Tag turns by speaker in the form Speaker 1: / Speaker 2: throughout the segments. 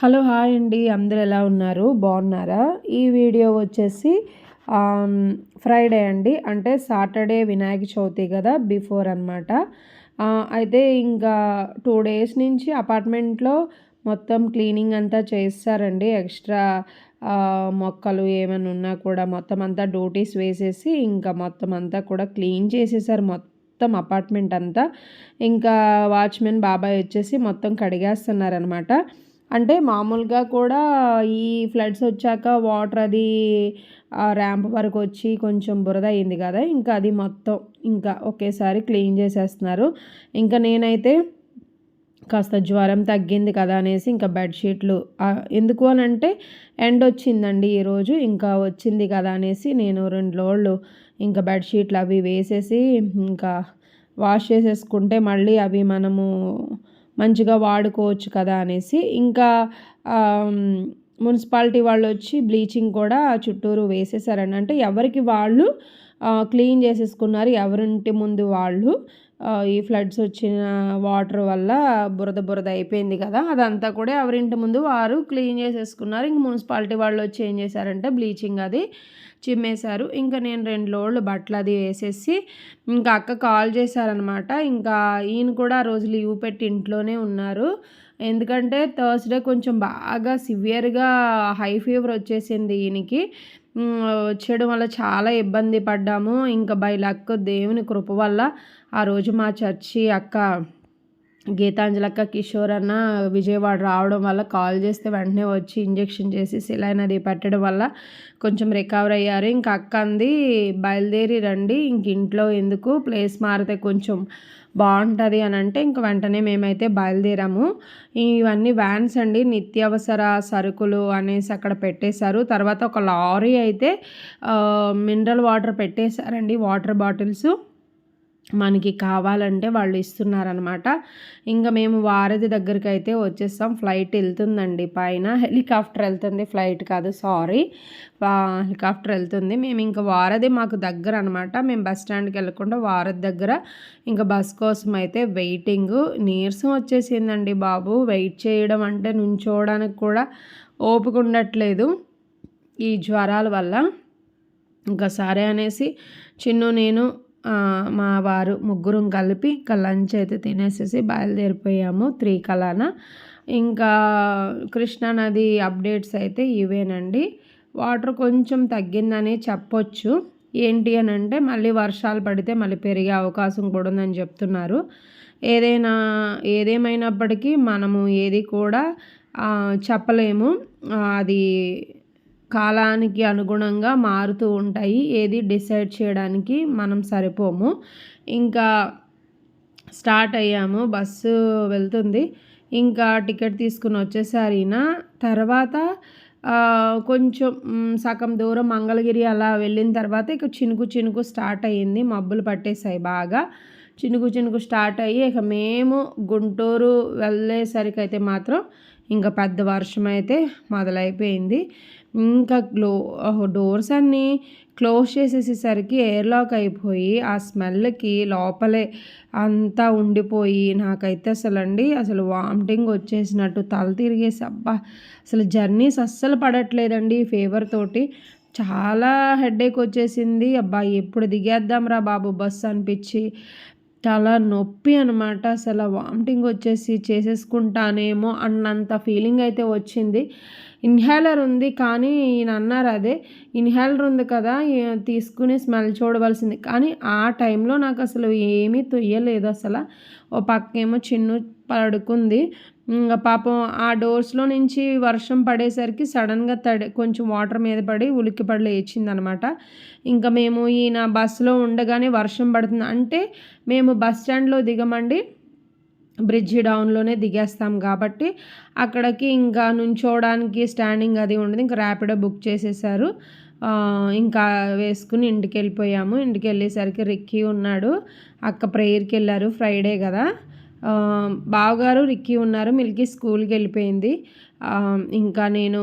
Speaker 1: Hello hi అండి. అందరు ఎలా ఉన్నారు? బాగున్నారా? ఈ వీడియో వచ్చేసి ఫ్రైడే అండి. అంటే సాటర్డే వినాయక చవితి కదా బిఫోర్ అనమాట అయితే ఇంకా టూ డేస్ నుంచి అపార్ట్మెంట్లో మొత్తం క్లీనింగ్ అంతా చేస్తారండి. ఎక్స్ట్రా మొక్కలు ఏమైనా ఉన్నా కూడా మొత్తం అంతా డ్యూటీస్ వేసేసి ఇంకా మొత్తం అంతా కూడా క్లీన్ చేసేసారు. మొత్తం అపార్ట్మెంట్ అంతా. ఇంకా వాచ్మెన్ బాబాయ్ వచ్చేసి మొత్తం కడిగేస్తున్నారనమాట అంటే మామూలుగా కూడా ఈ ఫ్లడ్స్ వచ్చాక వాటర్ అది ర్యాంప్ వరకు వచ్చి కొంచెం బురద అయింది కదా ఇంకా అది మొత్తం ఇంకా ఒకేసారి క్లీన్ చేసేస్తున్నారు. ఇంకా నేనైతే కాస్త జ్వరం తగ్గింది కదా అనేసి ఇంకా బెడ్షీట్లు ఎందుకు అని అంటే ఎండ్ వచ్చిందండి ఈరోజు ఇంకా వచ్చింది కదా అనేసి నేను రెండు రోజులు ఇంకా బెడ్షీట్లు అవి వేసేసి ఇంకా వాష్ చేసేసుకుంటే మళ్ళీ అవి మనము మంచిగా వాడుకోవచ్చు కదా అనేసి. ఇంకా మున్సిపాలిటీ వాళ్ళు వచ్చి బ్లీచింగ్ కూడా చుట్టూరు వేసేసారని అంటే ఎవరికి వాళ్ళు క్లీన్ చేసేసుకున్నారు ఎవరింటి ముందు వాళ్ళు. ఈ ఫ్లడ్స్ వచ్చిన వాటర్ వల్ల బురద బురద అయిపోయింది కదా. అదంతా కూడా ఎవరింటి ముందు వారు క్లీన్ చేసేసుకున్నారు. ఇంక మున్సిపాలిటీ వాళ్ళు వచ్చి ఏం చేశారంటే బ్లీచింగ్ అది చిమ్మేశారు. ఇంకా నేను రెండు లోళ్ళు బట్టలు అది వేసేసి ఇంకా అక్క కాల్ చేశారనమాట ఇంకా ఈయన కూడా ఆ రోజు లీవ్ పెట్టి ఇంట్లోనే ఉన్నారు. ఎందుకంటే థర్స్డే కొంచెం బాగా సివియర్గా హై ఫీవర్ వచ్చేసింది ఈయనకి. వచ్చేయడం వల్ల చాలా ఇబ్బంది పడ్డాము. ఇంకా బై లక్ దేవుని కృప వల్ల ఆ రోజు మా చర్చి అక్క గీతాంజలక్క కిషోర్ అన్న విజయవాడ రావడం వల్ల కాల్ చేస్తే వెంటనే వచ్చి ఇంజెక్షన్ చేసి సిలైన్ అది పెట్టడం వల్ల కొంచెం రికవర్ అయ్యారు. ఇంకా అక్క అంది బయలుదేరి రండి ఇంక ఇంట్లో ఎందుకు ప్లేస్ మారితే కొంచెం బాగుంటుంది అని అంటే ఇంక వెంటనే మేమైతే బయలుదేరాము. ఇవన్నీ వ్యాన్స్ అండి నిత్యావసర సరుకులు అనేసి అక్కడ పెట్టేశారు. తర్వాత ఒక లారీ అయితే మినరల్ వాటర్ పెట్టేశారండి వాటర్ బాటిల్స్. మనకి కావాలంటే వాళ్ళు ఇస్తున్నారనమాట ఇంకా మేము వారధి దగ్గరికి అయితే వచ్చేస్తాం. ఫ్లైట్ వెళ్తుందండి పైన. హెలికాప్టర్ వెళ్తుంది. ఫ్లైట్ కాదు సారీ. హెలికాప్టర్ వెళ్తుంది. మేము ఇంకా వారధి మాకు దగ్గర అనమాట మేము బస్ స్టాండ్కి వెళ్ళకుండా వారధి దగ్గర ఇంకా బస్ కోసం అయితే వెయిటింగ్. నీరసం వచ్చేసిందండి బాబు. వెయిట్ చేయడం అంటే నుంచోవడానికి కూడా ఓపిక ఉండట్లేదు. ఈ జ్వరాల వల్ల. ఇంకా సరే అనేసి చిన్ను నేను మా వారు ముగ్గురం కలిపి ఇంకా లంచ్ అయితే తినేసేసి బయలుదేరిపోయాము త్రీ కలాన. ఇంకా కృష్ణానది అప్డేట్స్ అయితే ఇవేనండి. వాటర్ కొంచెం తగ్గిందని చెప్పొచ్చు. ఏంటి అని అంటే మళ్ళీ వర్షాలు పడితే మళ్ళీ పెరిగే అవకాశం కూడా ఉందని చెప్తున్నారు. ఏదైనా ఏదేమైనప్పటికీ మనము ఏది కూడా చెప్పలేము. అది కాలానికి అనుగుణంగా మారుతూ ఉంటాయి. ఏది డిసైడ్ చేయడానికి మనం సరిపోము. ఇంకా స్టార్ట్ అయ్యాము. బస్సు వెళ్తుంది. ఇంకా టికెట్ తీసుకుని వచ్చేసరినా తర్వాత కొంచెం సగం దూరం మంగళగిరి అలా వెళ్ళిన తర్వాత ఇక చినుకు చినుకు స్టార్ట్ అయ్యింది. మబ్బులు పట్టేశాయి బాగా. చినుకు చినుకు స్టార్ట్ అయ్యి ఇక మేము గుంటూరు వెళ్ళేసరికి అయితే మాత్రం ఇంకా పెద్ద వర్షం అయితే మొదలైపోయింది. ఇంకా గ్లో డోర్స్ అన్నీ క్లోజ్ చేసేసేసరికి ఎయిర్లాక్ అయిపోయి ఆ స్మెల్కి లోపలే అంతా ఉండిపోయి నాకైతే అసలు అండి అసలు వామిటింగ్ వచ్చేసినట్టు తల తిరిగేసి అబ్బా అసలు జర్నీస్ అస్సలు పడట్లేదండి ఫేవర్ తోటి. చాలా హెడేక్ వచ్చేసింది అబ్బా ఎప్పుడు దిగేద్దాం రా బాబు బస్సు అనిపించి. చాలా నొప్పి అనమాట అసలు వామిటింగ్ వచ్చేసి చేసేసుకుంటానేమో అన్నంత ఫీలింగ్ అయితే వచ్చింది. ఇన్హేలర్ ఉంది కానీ ఈయన అన్నారు అదే ఇన్హేలర్ ఉంది కదా తీసుకుని స్మెల్ చూడవలసింది. కానీ ఆ టైంలో నాకు అసలు ఏమీ తొయ్యలేదు అసలు. ఓ పక్కేమో చిన్ను పడుకుంది. ఇంకా పాపం ఆ డోర్స్లో నుంచి వర్షం పడేసరికి సడన్గా తడి కొంచెం వాటర్ మీద పడి ఉలిక్కి పడి లేచింది అనమాట ఇంకా మేము ఈయన బస్సులో ఉండగానే వర్షం పడుతుంది. అంటే మేము బస్ స్టాండ్లో దిగమండి. బ్రిడ్జి డౌన్లోనే దిగేస్తాం కాబట్టి అక్కడికి ఇంకా నుంచోవడానికి స్టాండింగ్ అది ఉండదు. ఇంకా ర్యాపిడో బుక్ చేసేసారు. ఇంకా వేసుకుని ఇంటికి వెళ్ళిపోయాము ఇంటికి వెళ్ళేసరికి రిక్కీ ఉన్నాడు. అక్క ప్రేయర్కి వెళ్ళారు ఫ్రైడే కదా. బావగారు రిక్కీ ఉన్నారు. మిల్కీ స్కూల్కి వెళ్ళిపోయింది. ఇంకా నేను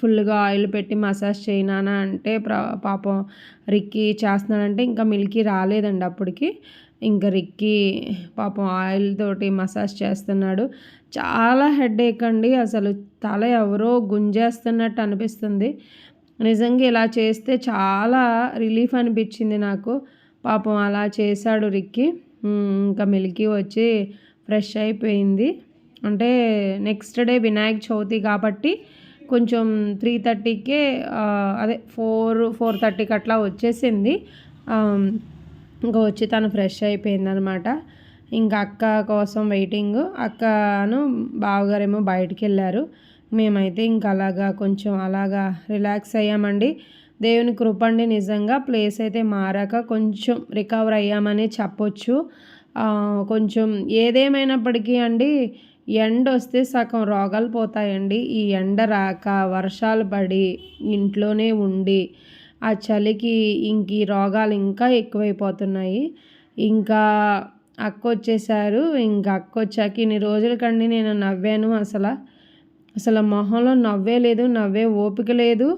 Speaker 1: ఫుల్గా ఆయిల్ పెట్టి మసాజ్ చేయనా అంటే పాపం రిక్కీ చేస్తున్నానంటే ఇంకా మిల్కీ రాలేదండి అప్పటికి. ఇంకా రిక్కి పాపం ఆయిల్ తోటి మసాజ్ చేస్తున్నాడు. చాలా హెడేక్ అండి. అసలు తల ఎవరో గుంజేస్తున్నట్టు అనిపిస్తుంది. నిజంగా ఇలా చేస్తే చాలా రిలీఫ్ అనిపించింది నాకు. పాపం అలా చేశాడు రిక్కి. ఇంకా మిల్కీ వచ్చి ఫ్రెష్ అయిపోయింది. అంటే నెక్స్ట్ డే వినాయక చవితి కాబట్టి కొంచెం త్రీ థర్టీకే అదే ఫోర్ ఫోర్ థర్టీకి అట్లా వచ్చేసింది. ఇంకా వచ్చి తను ఫ్రెష్ అయిపోయిందనమాట. ఇంకా అక్క కోసం వెయిటింగ్ అక్కను బావగారేమో బయటికి వెళ్ళారు. మేమైతే ఇంకా అలాగా కొంచెం అలాగా రిలాక్స్ అయ్యామండి. దేవుని కృపండి నిజంగా. ప్లేస్ అయితే మారాక కొంచెం రికవర్ అయ్యామని చెప్పొచ్చు. కొంచెం ఏదేమైనప్పటికీ అండి ఎండ వస్తే సగం రోగాలు పోతాయండి. ఈ ఎండ రాక వర్షాలు పడి ఇంట్లోనే ఉండి ఆ చలికి ఇంక ఈ రోగాలు ఇంకా ఎక్కువైపోతున్నాయి. ఇంకా అక్క వచ్చేసారు. ఇంకా అక్క వచ్చాక ఇన్ని రోజుల కండి నేను నవ్వాను అసలు. అసలు మొహంలో నవ్వే లేదు నవ్వే ఓపిక లేదు.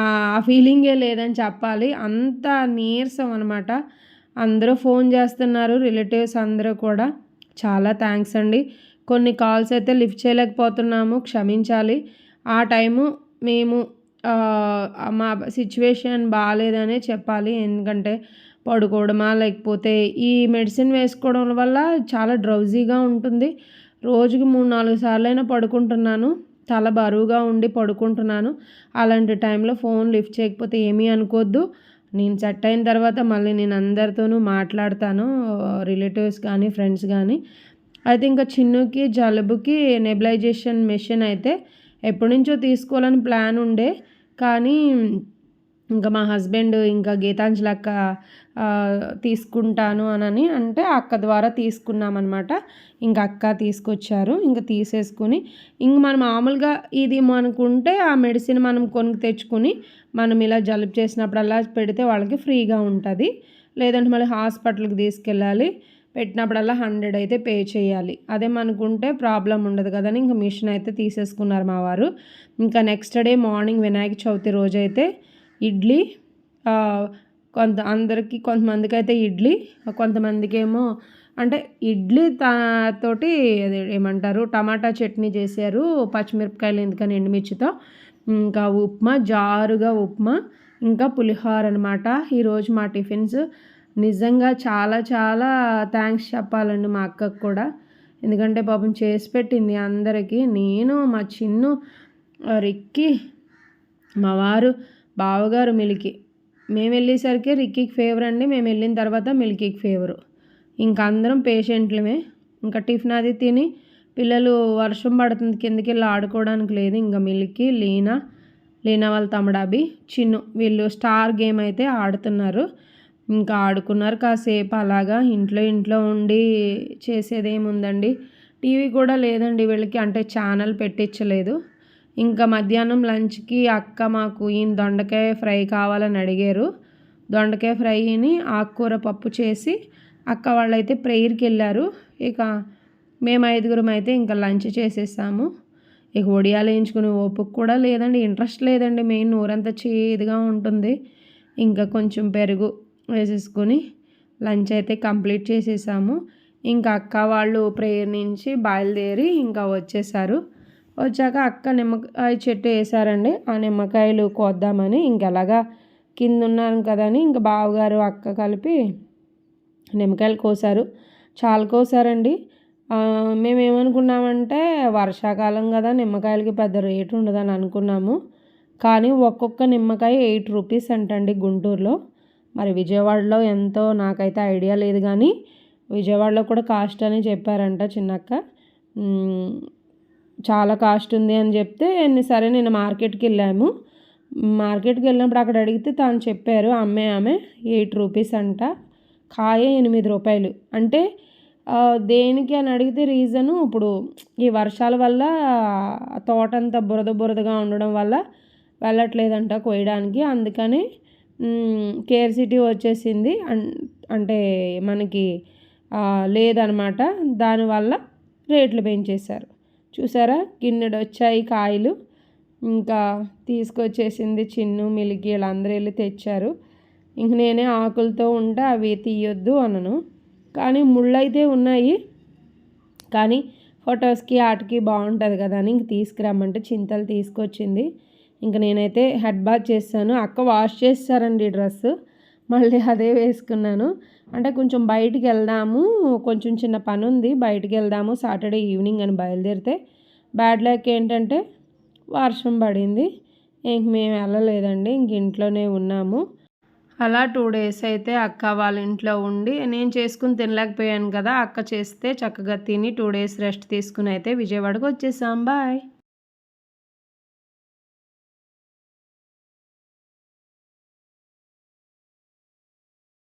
Speaker 1: ఆ ఫీలింగే లేదని చెప్పాలి. అంత నీరసం అనమాట అందరూ ఫోన్ చేస్తున్నారు రిలేటివ్స్ అందరూ కూడా. చాలా థ్యాంక్స్ అండి. కొన్ని కాల్స్ అయితే లిఫ్ట్ చేయలేకపోతున్నాము క్షమించాలి. ఆ టైము మేము మా సిచ్యువేషన్ బాగాలేదనే చెప్పాలి. ఎందుకంటే పడుకోవడమా లేకపోతే ఈ మెడిసిన్ వేసుకోవడం వల్ల చాలా డ్రౌజీగా ఉంటుంది. రోజుకి మూడు నాలుగు సార్లు అయినా పడుకుంటున్నాను. తల బరువుగా ఉండి పడుకుంటున్నాను. అలాంటి టైంలో ఫోన్ లిఫ్ట్ చేయకపోతే ఏమీ అనుకోవద్దు నేను సెట్ అయిన తర్వాత మళ్ళీ నేను అందరితోనూ మాట్లాడతాను. రిలేటివ్స్ కానీ ఫ్రెండ్స్ కానీ. అయితే ఇంకా చిన్నుకి జలుబుకి నెబిలైజేషన్ మెషిన్ అయితే ఎప్పటి నుంచో తీసుకోవాలని ప్లాన్ ఉండే. కానీ ఇంకా మా హస్బెండ్ ఇంకా గీతాంజలి అక్క తీసుకుంటాను అని అంటే అక్క ద్వారా తీసుకున్నామన్నమాట. ఇంకా అక్క తీసుకొచ్చారు. ఇంకా తీసేసుకుని ఇంక మనం మామూలుగా ఇది మనకుంటే ఆ మెడిసిన్ మనం కొనుక్కు తెచ్చుకుని మనం ఇలా జలుబు చేసినప్పుడల్లా పెడితే వాళ్ళకి ఫ్రీగా ఉంటుంది. లేదంటే మళ్ళీ హాస్పిటల్కి తీసుకెళ్ళాలి. పెట్టినప్పుడల్లా హండ్రెడ్ అయితే పే చేయాలి. అదే మనకుంటే ప్రాబ్లం ఉండదు కదని ఇంకా మిషన్ అయితే తీసేసుకున్నారు మా వారు. ఇంకా next day morning Vinayaka Chavithi రోజైతే ఇడ్లీ కొంత అందరికి కొంతమందికి అయితే ఇడ్లీ కొంతమందికి ఏమో అంటే ఇడ్లీ తోటి ఏమంటారు టమాటా చట్నీ చేశారు పచ్చిమిరపకాయలు ఎందుకని ఎండుమిర్చితో. ఇంకా ఉప్మా జారుగా ఉప్మా ఇంకా పులిహోర అనమాట ఈరోజు మా టిఫిన్స్ నిజంగా చాలా చాలా థ్యాంక్స్ చెప్పాలండి మా అక్కకు కూడా. ఎందుకంటే పాపం చేసి పెట్టింది అందరికీ. నేను మా చిన్ను రిక్కి మా వారు బావగారు మిలికి. మేము వెళ్ళేసరికి రిక్కీకి ఫేవర్ అండి. మేము వెళ్ళిన తర్వాత మిల్కీకి ఫేవరు. ఇంకా అందరం పేషెంట్లమే. ఇంకా టిఫిన్ అది తిని పిల్లలు వర్షం పడుతుంది. కిందకి వెళ్ళి ఆడుకోవడానికి లేదు. ఇంకా మిల్కీ లీనా లీనా వాళ్ళ తమ్ముడాబి చిన్ను వీళ్ళు స్టార్ గేమ్ అయితే ఆడుతున్నారు. ఇంకా ఆడుకున్నారు కాసేపు అలాగా ఇంట్లో ఇంట్లో ఉండి చేసేదేముందండి. టీవీ కూడా లేదండి వీళ్ళకి అంటే ఛానల్ పెట్టించలేదు. ఇంకా మధ్యాహ్నం లంచ్కి అక్క మాకు ఈయన దొండకాయ ఫ్రై కావాలని అడిగారు. దొండకాయ ఫ్రైని ఆకుకూర పప్పు చేసి అక్క వాళ్ళైతే ప్రేయర్కి వెళ్ళారు. ఇక మేము ఐదుగురం అయితే ఇంకా లంచ్ చేసేసాము. ఇక ఒడియాలు వేయించుకునే ఓపిక కూడా లేదండి ఇంట్రెస్ట్ లేదండి మెయిన్ నూరంతా చేదుగా ఉంటుంది. ఇంకా కొంచెం పెరుగు వేసేసుకొని లంచ్ అయితే కంప్లీట్ చేసేసాము. ఇంకా అక్క వాళ్ళు ప్రేయర్ నుంచి బయలుదేరి ఇంకా వచ్చేసారు. వచ్చాక అక్క నిమ్మకాయ చెట్టు వేసారండి. ఆ నిమ్మకాయలు కోద్దామని ఇంకెలాగా కింద ఉన్నాను కదని ఇంకా బావగారు అక్క కలిపి నిమ్మకాయలు కోసారు. చాలా కోసారండి. మేము ఏమనుకున్నామంటే వర్షాకాలం కదా నిమ్మకాయలకి పెద్ద రేటు ఉండదని అనుకున్నాము. కానీ ఒక్కొక్క నిమ్మకాయ ఎయిట్ రూపీస్ అంటండి గుంటూరులో. మరి విజయవాడలో ఎంతో నాకైతే ఐడియా లేదు కానీ విజయవాడలో కూడా కాస్ట్ అని చెప్పారంట చిన్నక్క. చాలా కాస్ట్ ఉంది అని చెప్తే సరే నేను మార్కెట్కి వెళ్ళాము. మార్కెట్కి వెళ్ళినప్పుడు అక్కడ అడిగితే తాను చెప్పారు అమ్మే ఆమె ఎయిట్ రూపీస్ అంట కాయ ఎనిమిది రూపాయలు. అంటే దేనికి అని అడిగితే రీజను ఇప్పుడు ఈ వర్షాల వల్ల తోట అంతా బురద బురదగా ఉండడం వల్ల వెళ్ళట్లేదంట కోయడానికి అందుకని కేర్ సిటీ వచ్చేసింది. అంటే మనకి లేదనమాట. దానివల్ల రేట్లు పెంచేశారు. చూసారా? గిన్నెడు వచ్చాయి కాయలు. ఇంకా తీసుకొచ్చేసింది చిన్ను మిలికి వీళ్ళందరూ వెళ్ళి తెచ్చారు. ఇంక నేనే ఆకులతో ఉంటే అవి తీయొద్దు అనను. కానీ ముళ్ళైతే ఉన్నాయి. కానీ ఫొటోస్కి ఆటకి బాగుంటుంది కదా అని ఇంక తీసుకురమ్మంటే చింతలు తీసుకొచ్చింది. ఇంక నేనైతే హెడ్ బాత్ చేశాను. అక్క వాష్ చేస్తారండి డ్రెస్. మళ్ళీ అదే వేసుకున్నాను. అంటే కొంచెం బయటికి వెళ్దాము. కొంచెం చిన్న పని ఉంది. బయటికి వెళ్దాము. సాటర్డే ఈవినింగ్ అని బయలుదేరితే బ్యాడ్ లక్ ఏంటంటే వర్షం పడింది. ఇంక మేము వెళ్ళలేదండి. ఇంక ఇంట్లోనే ఉన్నాము. అలా టూ డేస్ అయితే అక్క వాళ్ళ ఇంట్లో ఉండి నేను చేసుకుని తినలేకపోయాను కదా. అక్క చేస్తే చక్కగా తిని టూ డేస్ రెస్ట్ తీసుకుని అయితే విజయవాడకు వచ్చేసాం. బాయ్.